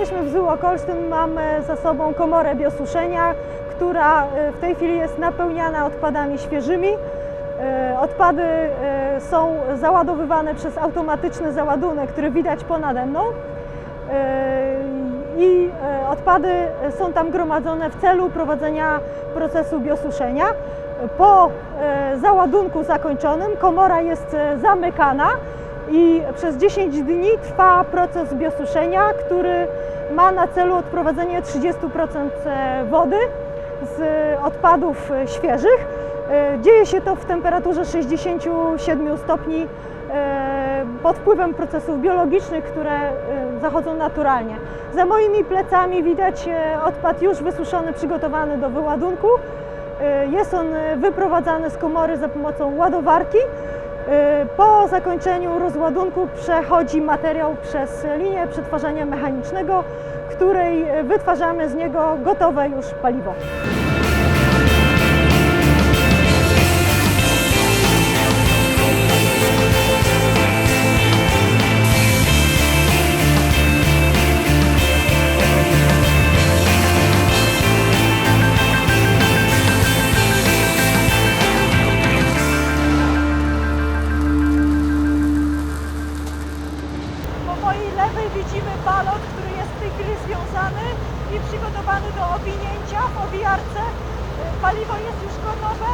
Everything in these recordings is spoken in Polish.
jesteśmy w Złokolsztyn, mamy za sobą komorę biosuszenia, która e, w tej chwili jest napełniana odpadami świeżymi. E, Odpady e, są załadowywane przez automatyczny załadunek, który widać ponade mną. I odpady są tam gromadzone w celu prowadzenia procesu biosuszenia. Po załadunku zakończonym komora jest zamykana i przez 10 dni trwa proces biosuszenia, który ma na celu odprowadzenie 30% e, wody z odpadów e, świeżych. E, Dzieje się to w temperaturze 67 stopni e, pod wpływem procesów biologicznych, które e, zachodzą naturalnie. Za moimi plecami widać e, odpad już wysuszony, przygotowany do wyładunku. E, Jest on e, wyprowadzany z komory za pomocą ładowarki. E, Po zakończeniu rozładunku przechodzi materiał przez linię przetwarzania mechanicznego, której wytwarzamy z niego gotowe już paliwo. Widzimy balon, który jest chwili związany i przygotowany do owinięcia w owijarce. E, Paliwo jest już gotowe,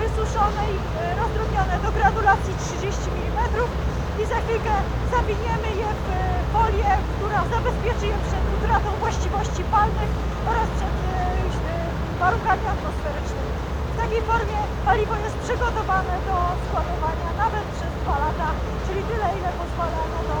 wysuszone i e, rozdrobnione do granulacji 30 mm i za chwilkę zawiniemy je w e, folię, która zabezpieczy je przed utratą właściwości palnych oraz przed warunkami atmosferycznymi. W takiej formie paliwo jest przygotowane do składowania nawet przez dwa lata, czyli tyle, ile pozwala na to.